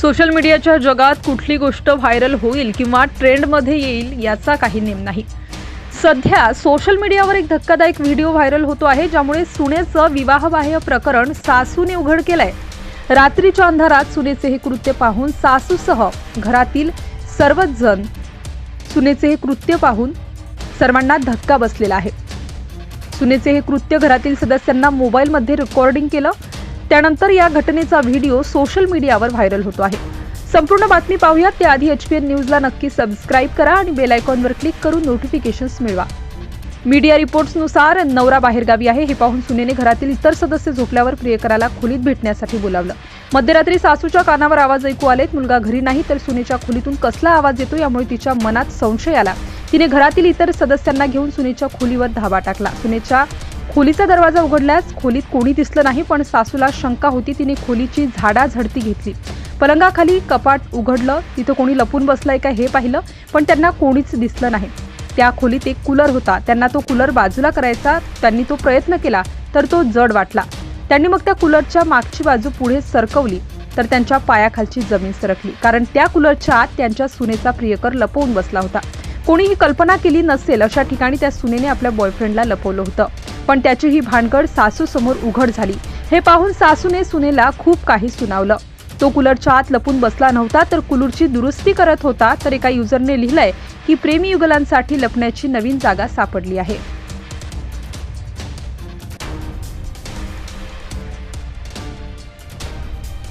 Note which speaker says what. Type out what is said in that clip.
Speaker 1: Social मीडियाच्या जगात कुठली गोष्ट व्हायरल होईल किंवा ट्रेंडमध्ये येईल याचा काही नेम नाही. सध्या सोशल मीडियावर एक धक्कादायक व्हिडिओ व्हायरल होतो आहे ज्यामुळे सुनेचं विवाहबाह्य प्रकरण सासूने उघड केलंय. रात्रीच्या अंधारात सुनेचे हे कृत्य पाहून सासूसह घरातील सर्वच जण सुनेचे हे कृत्य पाहून सर्वांना धक्का बसलेला आहे. सुनेचे हे कृत्य घरातील सदस्यांना मोबाईलमध्ये रेकॉर्डिंग केलं त्यानंतर या घटनेचा व्हिडिओ सोशल मीडियावर व्हायरल होतो आहे. संपूर्ण बातमी पाहूयात. त्याआधी एच पी एन न्यूजला नक्की सबस्क्राईब करा आणि बेल आयकॉनवर क्लिक करून नोटिफिकेशन्स मिळवा. मीडिया रिपोर्ट्सनुसार नवरा बाहेरगावी आहे. हे पाहून सुनेने घरातील इतर सदस्य झोपल्यावर प्रियकराला खोलीत भेटण्यासाठी बोलावलं. मध्यरात्री सासूच्या कानावर आवाज ऐकू आलेत. मुलगा घरी नाही तर सुनेच्या खोलीतून कसला आवाज येतो यामुळे तिच्या मनात संशय आला. तिने घरातील इतर सदस्यांना घेऊन सुनेच्या खोलीवर धावा टाकला. सुनेच्या खोलीचा दरवाजा उघडल्यास खोलीत कोणी दिसलं नाही पण सासूला शंका होती. तिने खोलीची झाडाझडती घेतली. पलंगाखाली कपाट उघडलं. तिथं कोणी लपून बसलंय का हे पाहिलं पण त्यांना कोणीच दिसलं नाही. त्या खोलीत एक कूलर होता. त्यांना तो कूलर बाजूला करायचा त्यांनी तो प्रयत्न केला तर तो जड वाटला. त्यांनी मग त्या कूलरच्या मागची बाजू पुढे सरकवली तर त्यांच्या पायाखालची जमीन सरकली. कारण त्या कूलरच्या आत त्यांच्या सुनेचा प्रियकर लपवून बसला होता. कोणीही कल्पना केली नसेल अशा ठिकाणी त्या सुनेने आपल्या बॉयफ्रेंडला लपवलं होतं. पण त्याची ही भानगड सासू समोर उघड झाली. हे पाहून सासूने सुनेला खूप काही सुनावलं. तो कूलरच्या आत लपून बसला नव्हता तर कूलरची दुरुस्ती करत होता तर एका युजरने लिहिलंय की प्रेमी युगलांसाठी लपण्याची नवीन जागा सापडली आहे.